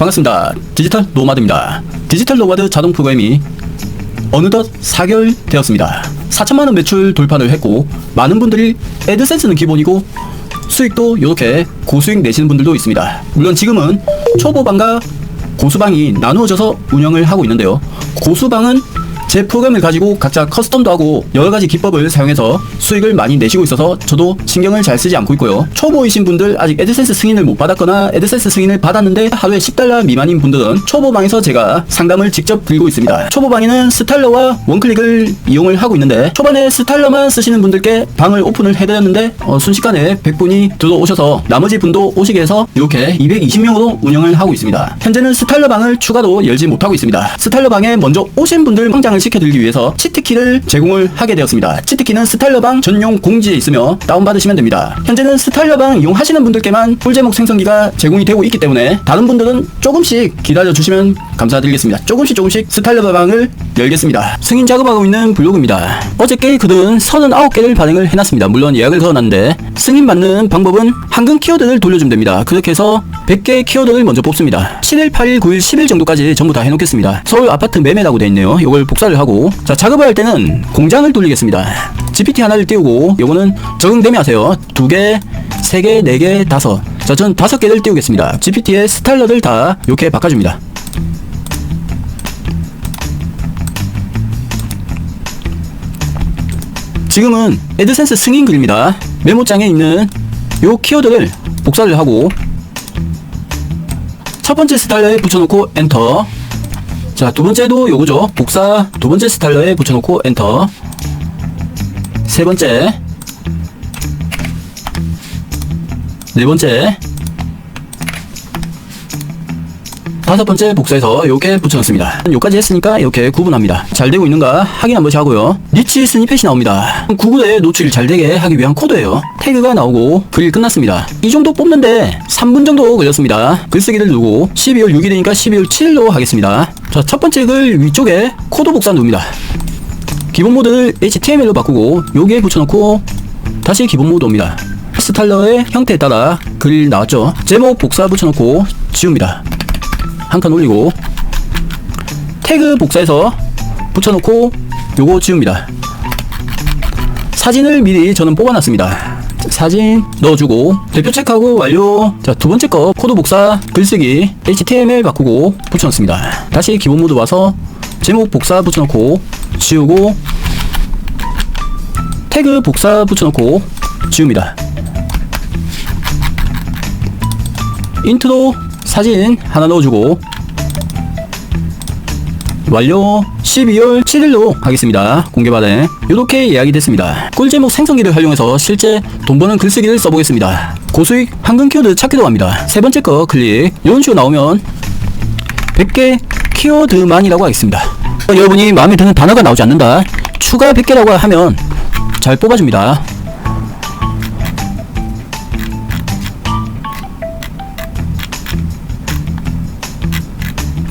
반갑습니다. 디지털 노마드입니다. 디지털 노마드 자동 프로그램이 어느덧 4개월 되었습니다. 4천만원 매출 돌파를 했고, 많은 분들이 애드센스는 기본이고, 수익도 이렇게 고수익 내시는 분들도 있습니다. 물론 지금은 초보방과 고수방이 나누어져서 운영을 하고 있는데요. 고수방은 제 프로그램을 가지고 각자 커스텀도 하고 여러 가지 기법을 사용해서 수익을 많이 내시고 있어서 저도 신경을 잘 쓰지 않고 있고요. 초보이신 분들 아직 애드센스 승인을 못 받았거나 애드센스 승인을 받았는데 하루에 10달러 미만인 분들은 초보방에서 제가 상담을 직접 드리고 있습니다. 초보방에는 스탈러와 원클릭을 이용을 하고 있는데 초반에 스탈러만 쓰시는 분들께 방을 오픈을 해드렸는데 어, 순식간에 100분이 들어오셔서 나머지 분도 오시게 해서 이렇게 220명으로 운영을 하고 있습니다. 현재는 스탈러 방을 추가로 열지 못하고 있습니다. 스탈러 방에 먼저 오신 분들 성장을 시켜드리기 위해서 치트키를 제공을 하게 되었습니다. 치트키는 스탈러방 전용 공지에 있으며 다운받으시면 됩니다. 현재는 스탈러방 이용하시는 분들께만 풀제목 생성기가 제공이 되고 있기 때문에 다른 분들은 조금씩 기다려 주시면 감사드리겠습니다. 조금씩 조금씩 스탈러방을 열겠습니다. 승인 작업하고 있는 블로그입니다. 어저께 글은 39개를 발행을 해놨습니다. 물론 예약을 걸어놨는데 승인 받는 방법은 한글 키워드를 돌려주면 됩니다. 그렇게 해서 100개의 키워드를 먼저 뽑습니다. 7일, 8일, 9일, 10일 정도까지 전부 다 해놓겠습니다. 서울 아파트 매매라고 되어 있네요. 이걸 복사를 하고 자 작업을 할 때는 공장을 돌리겠습니다. GPT 하나를 띄우고 요거는 적응되면 하세요. 두 개, 세 개, 네 개, 다섯. 자, 전 다섯 개를 띄우겠습니다. GPT의 스타일러를 다 이렇게 바꿔줍니다. 지금은 애드센스 승인 글입니다. 메모장에 있는 요 키워드를 복사를 하고 첫 번째 스타일러에 붙여놓고 엔터 자, 두 번째도 요거죠. 복사 두 번째 스타일러에 붙여놓고 엔터. 세 번째. 네 번째. 다섯 번째 복사해서 이렇게 붙여놓습니다. 여기까지 했으니까 이렇게 구분합니다. 잘 되고 있는가 확인 한 번씩 하고요. 니치 스니펫이 나옵니다. 구글에 노출이 잘 되게 하기 위한 코드예요. 태그가 나오고 글 끝났습니다. 이 정도 뽑는데 3분 정도 걸렸습니다. 글쓰기를 누르고 12월 6일이니까 12월 7일로 하겠습니다. 자, 첫 번째 글 위쪽에 코드 복사 누릅니다. 기본 모드를 HTML로 바꾸고 여기에 붙여놓고 다시 기본 모드 옵니다. 스탈러의 형태에 따라 글 나왔죠. 제목 복사 붙여놓고 지웁니다. 한 칸 올리고 태그 복사해서 붙여놓고 요거 지웁니다. 사진을 미리 저는 뽑아놨습니다. 사진 넣어주고 대표 체크하고 완료 자 두 번째 거 코드 복사 글쓰기 HTML 바꾸고 붙여놓습니다 다시 기본 모드 와서 제목 복사 붙여놓고 지우고 태그 복사 붙여놓고 지웁니다 인트로 사진 하나 넣어주고. 완료. 12월 7일로 하겠습니다. 공개 발행 이렇게 예약이 됐습니다. 꿀제목 생성기를 활용해서 실제 돈 버는 글쓰기를 써보겠습니다. 고수익 황금 키워드 찾기도 합니다. 세 번째 거 클릭. 이런 식으로 나오면 100개 키워드만이라고 하겠습니다. 어, 여러분이 마음에 드는 단어가 나오지 않는다. 추가 100개라고 하면 잘 뽑아줍니다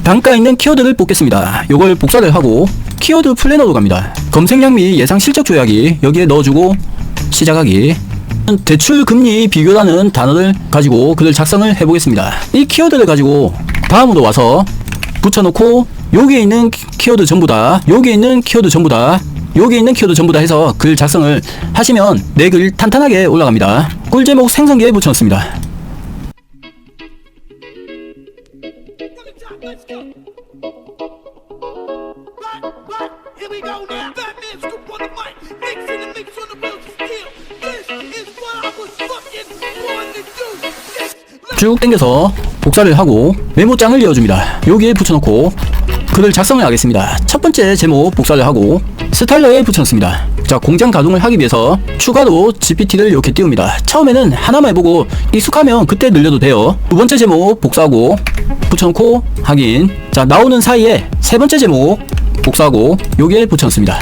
단가 있는 키워드를 뽑겠습니다. 요걸 복사를 하고 키워드 플래너로 갑니다. 검색량 및 예상 실적 조약이 여기에 넣어주고 시작하기 대출 금리 비교라는 단어를 가지고 글을 작성을 해보겠습니다. 이 키워드를 가지고 다음으로 와서 붙여놓고 여기에 있는 키- 키워드 전부 다 여기에 있는 키워드 전부 다 여기에 있는 키워드 전부 다 해서 글 작성을 하시면 내 글 탄탄하게 올라갑니다. 꿀제목 생성기에 붙여놓습니다. 쭉 당겨서 복사를 하고 메모장을 이어줍니다. 여기에 붙여놓고 글을 작성을 하겠습니다. 첫 번째 제목 복사를 하고 스타일러에 붙여놓습니다. 자 공장 가동을 하기 위해서 추가로 GPT를 이렇게 띄웁니다. 처음에는 하나만 해보고 익숙하면 그때 늘려도 돼요. 두 번째 제목 복사하고 붙여놓고 확인. 자 나오는 사이에 세 번째 제목 복사하고 여기에 붙여놓습니다.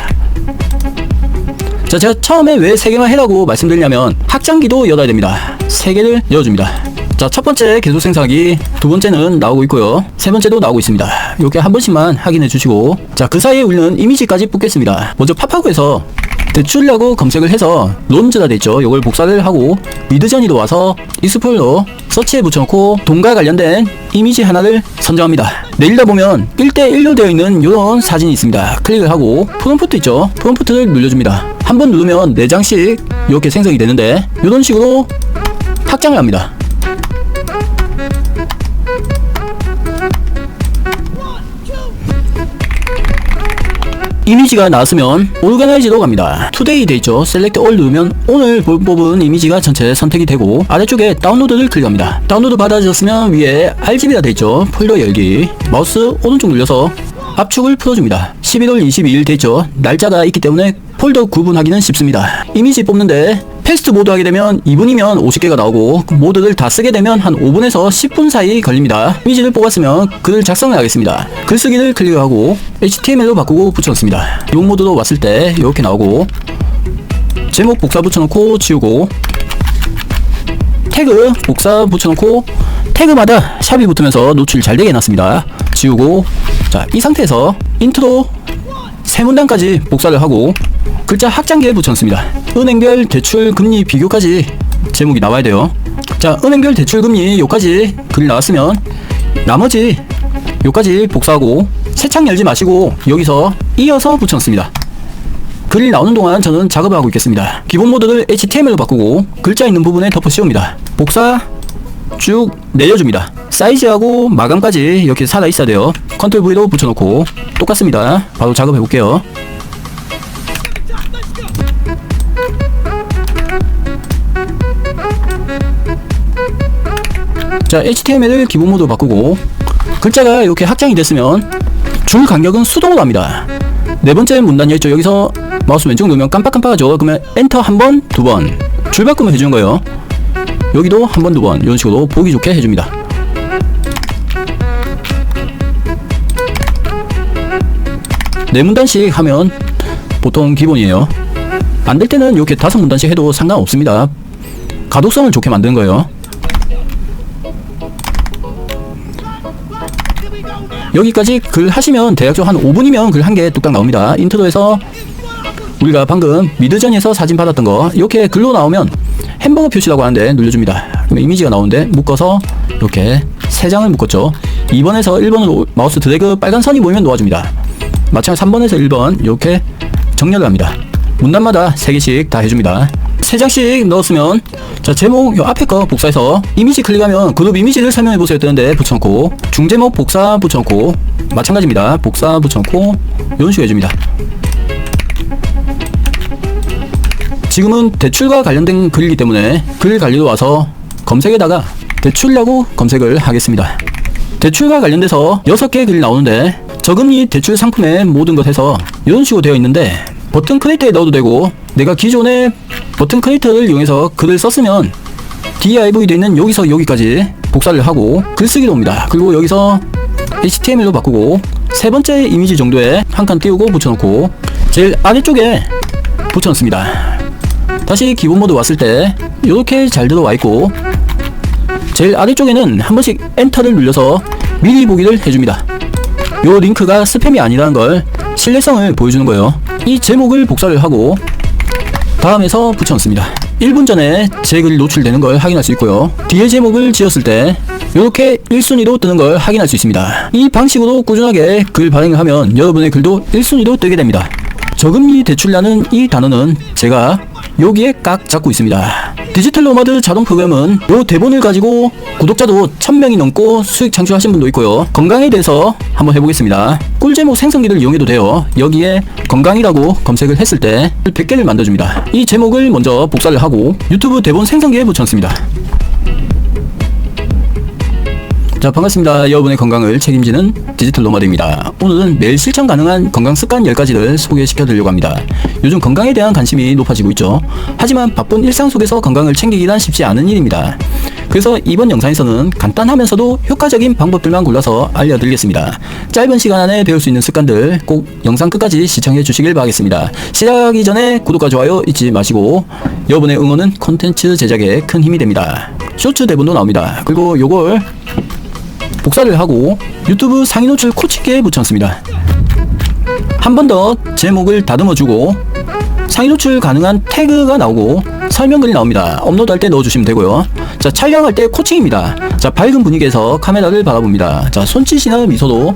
자, 제가 처음에 왜 세 개만 해라고 말씀드리냐면 확장기도 열어야 됩니다. 세 개를 열어줍니다. 자, 첫 번째 계속 생성하기, 두 번째는 나오고 있고요. 세 번째도 나오고 있습니다. 이렇게 한 번씩만 확인해 주시고, 자, 그 사이에 우리는 이미지까지 뽑겠습니다. 먼저 팝하고에서 대출이라고 검색을 해서 론즈라 돼있죠. 이걸 복사를 하고 미드저니로 와서 익스플로 서치에 붙여놓고 돈과 관련된 이미지 하나를 선정합니다. 내리다 보면 1대1로 되어 있는 이런 사진이 있습니다. 클릭을 하고 프롬프트 있죠? 프롬프트를 눌러줍니다. 한 번 누르면 4장씩 이렇게 생성이 되는데 이런 식으로 확장을 합니다. 이미지가 나왔으면 오르가나이즈로 갑니다. 투데이 돼 있죠. 셀렉트 올 누르면 오늘 볼 뽑은 이미지가 전체 선택이 되고 아래쪽에 다운로드를 클릭합니다. 다운로드 받아졌으면 위에 RGB가 돼 있죠. 폴더 열기. 마우스 오른쪽 눌려서 압축을 풀어줍니다. 11월 22일 돼 있죠. 날짜가 있기 때문에 폴더 구분하기는 쉽습니다. 이미지 뽑는데 패스트 모드 하게 되면 2분이면 50개가 나오고 그 모드를 다 쓰게 되면 한 5분에서 10분 사이 걸립니다. 이미지를 뽑았으면 글을 작성을 하겠습니다. 글쓰기를 클릭하고 HTML로 바꾸고 붙여놓습니다. 용 모드로 왔을 때 이렇게 나오고 제목 복사 붙여놓고 지우고 태그 복사 붙여놓고 태그마다 샵이 붙으면서 노출 잘 되게 해놨습니다. 지우고 자 이 상태에서 인트로 세 문단까지 복사를 하고 글자 확장기에 붙여놓습니다. 은행별 대출 금리 비교까지 제목이 나와야 돼요. 자 은행별 대출 금리 요까지 글이 나왔으면 나머지 요까지 복사하고 새 창 열지 마시고 여기서 이어서 붙여놓습니다. 글이 나오는 동안 저는 작업을 하고 있겠습니다. 기본 모드를 HTML로 바꾸고 글자 있는 부분에 덮어 씌웁니다. 복사 쭉 내려줍니다. 사이즈하고 마감까지 이렇게 살아 있어야 돼요. 컨트롤 V로 붙여놓고 똑같습니다. 바로 작업해 볼게요. 자, HTML을 기본 모드로 바꾸고 글자가 이렇게 확장이 됐으면 줄 간격은 수동으로 합니다. 네 번째 문단이 있죠. 여기서 마우스 왼쪽 누르면 깜빡깜빡하죠. 그러면 엔터 한 번, 두 번. 줄 바꾸면 해주는 거예요. 여기도 한 번, 두 번. 이런 식으로 보기 좋게 해줍니다. 네 문단씩 하면 보통 기본이에요. 안 될 때는 이렇게 다섯 문단씩 해도 상관없습니다. 가독성을 좋게 만드는 거예요. 여기까지 글 하시면 대략적으로 한 5분이면 글 한 개 뚝딱 나옵니다. 인트로에서 우리가 방금 미드전에서 사진 받았던 거 이렇게 글로 나오면 햄버거 표시라고 하는데 눌러줍니다. 그러면 이미지가 나오는데 묶어서 이렇게 세 장을 묶었죠. 2번에서 1번으로 마우스 드래그 빨간 선이 보이면 놓아줍니다. 마찬가지 3번에서 1번 이렇게 정렬을 합니다. 문단마다 3개씩 다 해줍니다. 3장씩 넣었으면 자 제목 요 앞에 거 복사해서 이미지 클릭하면 그룹 이미지를 설명해 보세요 뜨는데 붙여놓고 중제목 복사 붙여놓고 마찬가지입니다. 복사 붙여놓고 이런 식으로 해줍니다. 지금은 대출과 관련된 글이기 때문에 글 관리로 와서 검색에다가 대출이라고 검색을 하겠습니다. 대출과 관련돼서 6개 글이 나오는데 저금리 대출 상품의 모든 것에서 이런 식으로 되어 있는데 버튼 크리에이터에 넣어도 되고 내가 기존에 버튼 크리에이터를 이용해서 글을 썼으면 div 되어 있는 여기서 여기까지 복사를 하고 글쓰기로 옵니다. 그리고 여기서 HTML로 바꾸고 세 번째 이미지 정도에 한 칸 띄우고 붙여놓고 제일 아래쪽에 붙여놓습니다. 다시 기본 모드 왔을 때 이렇게 잘 들어와 있고 제일 아래쪽에는 한 번씩 엔터를 눌려서 미리 보기를 해줍니다. 요 링크가 스팸이 아니라는 걸 신뢰성을 보여주는 거예요. 이 제목을 복사를 하고 다음에서 붙여놓습니다. 1분 전에 제 글이 노출되는 걸 확인할 수 있고요. 뒤에 제목을 지었을 때 이렇게 1순위로 뜨는 걸 확인할 수 있습니다. 이 방식으로 꾸준하게 글 발행을 하면 여러분의 글도 1순위로 뜨게 됩니다. 저금리 대출이라는 이 단어는 제가 여기에 깍 잡고 있습니다. 디지털 노마드 자동 프로그램은 요 대본을 가지고 구독자도 1000명이 넘고 수익 창출하신 분도 있고요. 건강에 대해서 한번 해보겠습니다. 꿀제목 생성기를 이용해도 돼요. 여기에 건강이라고 검색을 했을 때 100개를 만들어줍니다. 이 제목을 먼저 복사를 하고 유튜브 대본 생성기에 붙여놓습니다. 자 반갑습니다. 여러분의 건강을 책임지는 디지털 노마드입니다. 오늘은 매일 실천 가능한 건강 습관 10가지를 소개시켜 드리려고 합니다. 요즘 건강에 대한 관심이 높아지고 있죠. 하지만 바쁜 일상 속에서 건강을 챙기기란 쉽지 않은 일입니다. 그래서 이번 영상에서는 간단하면서도 효과적인 방법들만 골라서 알려드리겠습니다. 짧은 시간 안에 배울 수 있는 습관들 꼭 영상 끝까지 시청해 주시길 바라겠습니다. 시작하기 전에 구독과 좋아요 잊지 마시고 여러분의 응원은 콘텐츠 제작에 큰 힘이 됩니다. 쇼츠 대본도 나옵니다. 그리고 요걸 복사를 하고 유튜브 상위 노출 코치기에 붙여놨습니다. 한 번 더 제목을 다듬어 주고 상위 노출 가능한 태그가 나오고 설명글이 나옵니다. 업로드할 때 넣어주시면 되고요. 자, 촬영할 때 코칭입니다. 자, 밝은 분위기에서 카메라를 바라봅니다. 자, 손짓이나 미소도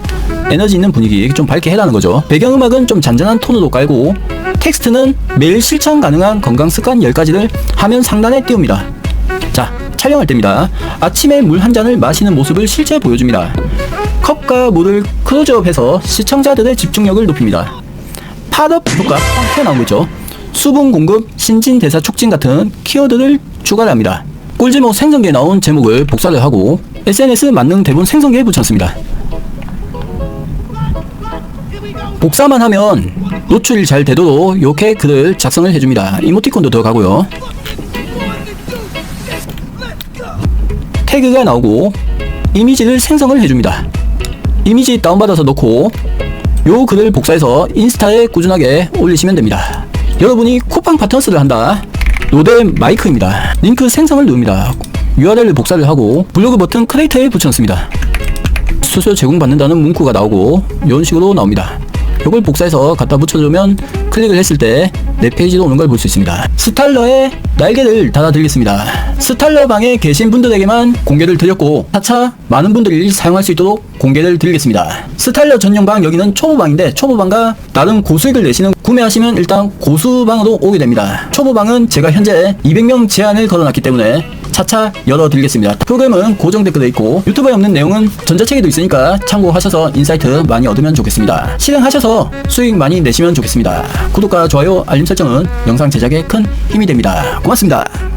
에너지 있는 분위기 좀 밝게 해라는 거죠. 배경음악은 좀 잔잔한 톤으로 깔고 텍스트는 매일 실천 가능한 건강 습관 10가지를 화면 상단에 띄웁니다. 자, 촬영할 때입니다. 아침에 물 한 잔을 마시는 모습을 실제 보여줍니다. 컵과 물을 클로즈업해서 시청자들의 집중력을 높입니다. 팝업 효과 딱 튀어나온 거죠. 수분 공급, 신진 대사 촉진 같은 키워드를 추가를 합니다. 꿀제목 생성기에 나온 제목을 복사를 하고 SNS 만능 대본 생성기에 붙였습니다. 복사만 하면 노출이 잘 되도록 이렇게 글을 작성을 해줍니다. 이모티콘도 들어가고요. 태그가 나오고 이미지를 생성을 해줍니다. 이미지 다운받아서 넣고 요 글을 복사해서 인스타에 꾸준하게 올리시면 됩니다. 여러분이 쿠팡 파트너스를 한다. 노델 마이크입니다. 링크 생성을 누릅니다. URL을 복사를 하고 블로그 버튼 크리에이터에 붙여놓습니다. 수수료 제공받는다는 문구가 나오고 이런 식으로 나옵니다. 이걸 복사해서 갖다 붙여주면 클릭을 했을 때 내 페이지로 오는 걸 볼 수 있습니다. 스탈러의 날개를 달아드리겠습니다. 스탈러 방에 계신 분들에게만 공개를 드렸고 차차 많은 분들이 사용할 수 있도록 공개를 드리겠습니다. 스탈러 전용방 여기는 초보방인데 초보방과 나름 고수익을 내시는 구매하시면 일단 고수방으로 오게 됩니다. 초보방은 제가 현재 200명 제한을 걸어놨기 때문에 차차 열어드리겠습니다. 프로그램은 고정되어 있고 유튜브에 없는 내용은 전자책에도 있으니까 참고하셔서 인사이트 많이 얻으면 좋겠습니다. 실행하셔서 수익 많이 내시면 좋겠습니다. 구독과 좋아요, 알림 설정은 영상 제작에 큰 힘이 됩니다. 고맙습니다.